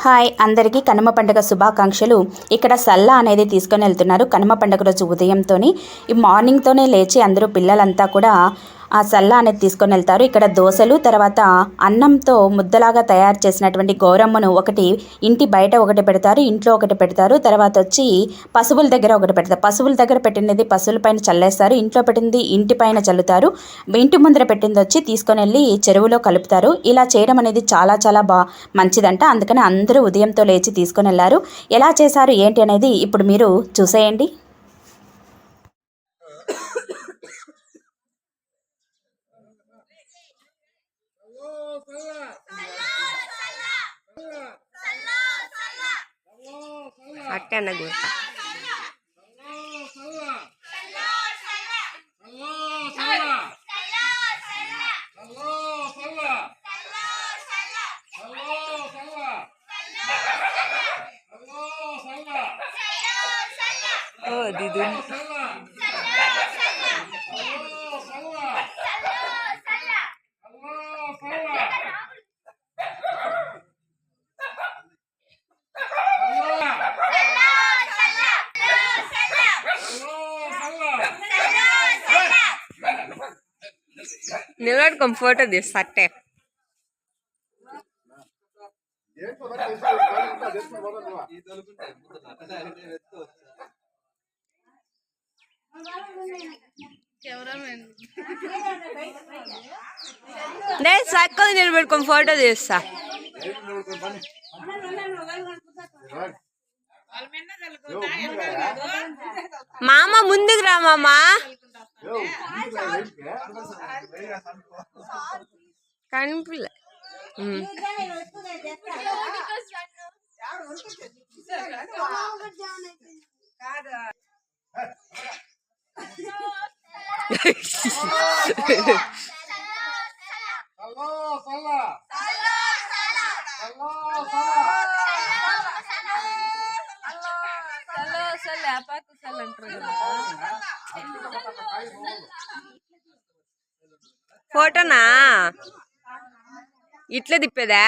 Hi అందరికీ కనుమ పండుగ శుభాకాంక్షలు. ఇక్కడ సల్లా అనేది తీసుకొని వెళ్తున్నారు. కనుమ పండుగ రోజు ఉదయంతోని ఈ మార్నింగ్తోనే లేచి అందరూ పిల్లలంతా కూడా ఆ సల్లా అనేది తీసుకొని వెళ్తారు. ఇక్కడ దోశలు తర్వాత అన్నంతో ముద్దలాగా తయారు చేసినటువంటి గౌరమ్మను ఒకటి ఇంటి బయట ఒకటి పెడతారు ఇంట్లో ఒకటి పెడతారు. తర్వాత వచ్చి పశువుల దగ్గర ఒకటి పెడతారు. పశువుల దగ్గర పెట్టినది పశువుల పైన చల్లేస్తారు. ఇంట్లో పెట్టింది ఇంటి పైన చల్లుతారు. ఇంటి ముందర పెట్టింది వచ్చి తీసుకొని వెళ్ళి చెరువులో కలుపుతారు. ఇలా చేయడం అనేది చాలా చాలా బా మంచిదంట. అందుకని అందరూ ఉదయంతో లేచి తీసుకొని వెళ్ళారు ఎలా చేశారు ఏంటి అనేది ఇప్పుడు మీరు చూసేయండి. akan na gusto. Oh. దిదు నిలబడుకొని ఫోటో తీస్తా సట్టే నే చక్కగా నిలబెట్టుకొని ఫోటో తీస్తా. మామ ముందుకు రా మామ కనిపిల్ల ఉమ్. ఫోటోనా? ఇట్లా తిప్పేదా?